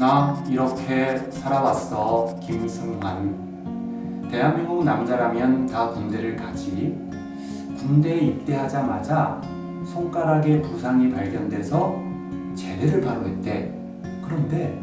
나 이렇게 살아왔어 김승환. 대한민국 남자라면 다 군대를 가지. 군대에 입대하자마자 손가락에 부상이 발견돼서 제대를 바로 했대. 그런데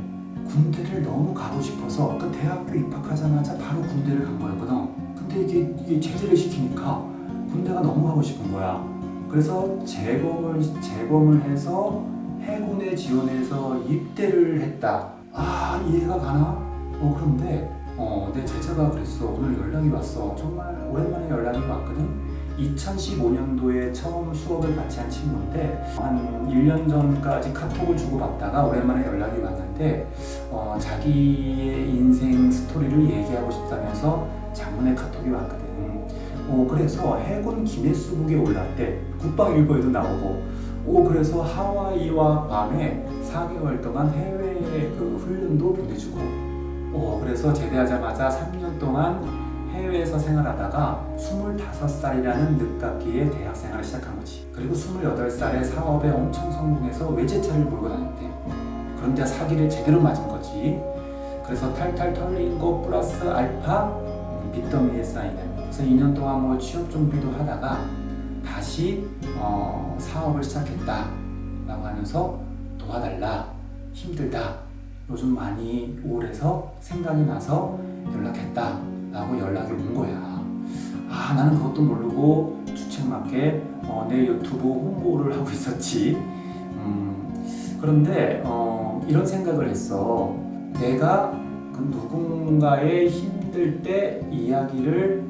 군대를 너무 가고 싶어서 그 대학교 입학하자마자 바로 군대를 간 거였거든. 근데 이게, 이게 제대를 시키니까 군대가 너무 가고 싶은 거야 그래서 재검을 재검을 해서 해군에 지원해서 입대를 했다. 아 이해가 가나? 어 그런데 어, 내 제자가 그랬어. 오늘 연락이 왔어. 정말 오랜만에 연락이 왔거든. 2015년도에 처음 수업을 같이 한 친구인데 한 1년 전까지 카톡을 주고받다가 오랜만에 연락이 왔는데 어, 자기의 인생 스토리를 얘기하고 싶다면서 장문의 카톡이 왔거든. 어, 그래서 해군 기네스북에 올랐대. 국방일보에도 나오고 오 그래서 하와이와 괌에 4개월 동안 해외 그 훈련도 보내주고 오 그래서 제대하자마자 3년 동안 해외에서 생활하다가 25살이라는 늦깎이에 대학 생활을 시작한 거지 그리고 28살에 사업에 엄청 성공해서 외제차를 몰고 다녔대 그런데 사기를 제대로 맞은 거지 그래서 탈탈 털린 거 플러스 알파 음, 빚더미에 쌓이는. 그래서 2년 동안 뭐 취업 준비도 하다가 다시 어, 사업을 시작했다 라고 하면서 도와달라. 힘들다. 요즘 많이 우울해서 생각이 나서 연락했다 라고 연락이 온 거야. 아 나는 그것도 모르고 주책맞게 어, 내 유튜브 홍보를 하고 있었지. 음, 그런데 어, 이런 생각을 했어. 내가 그 누군가의 힘들 때 이야기를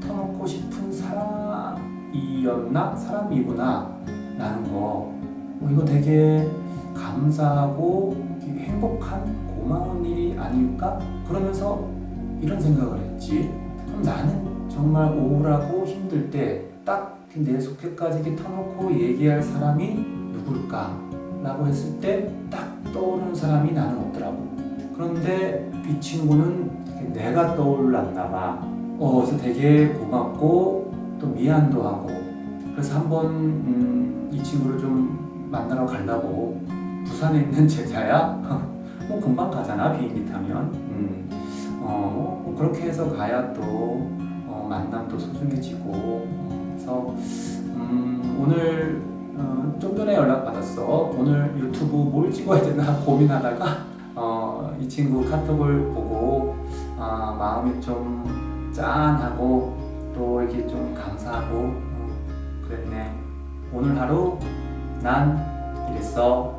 터놓고 싶은 사람이었나? 사람이구나. 라는 거. 어, 이거 되게 감사하고 행복한 고마운 일이 아닐까? 그러면서 이런 생각을 했지. 그럼 나는 정말 우울하고 힘들 때 딱 내 속에까지 터놓고 얘기할 사람이 누굴까? 라고 했을 때 딱 떠오르는 사람이 나는 없더라고 그런데 이 친구는 내가 떠올랐나 봐. 어, 그래서 되게 고맙고 또 미안도 하고. 그래서 한번 음, 이 친구를 좀 만나러 가려고 부산에 있는 제자야? 뭐 금방 가잖아 비행기 타면. 음, 어, 뭐 그렇게 해서 가야 또 어, 만남도 소중해지고. 어, 그래서 음, 오늘 어, 좀 전에 연락 받았어. 오늘 유튜브 뭘 찍어야 되나 고민하다가 어, 이 친구 카톡을 보고 아, 마음이 좀 짠하고 또 이렇게 좀 감사하고 어, 그랬네. 오늘 하루 난 이랬어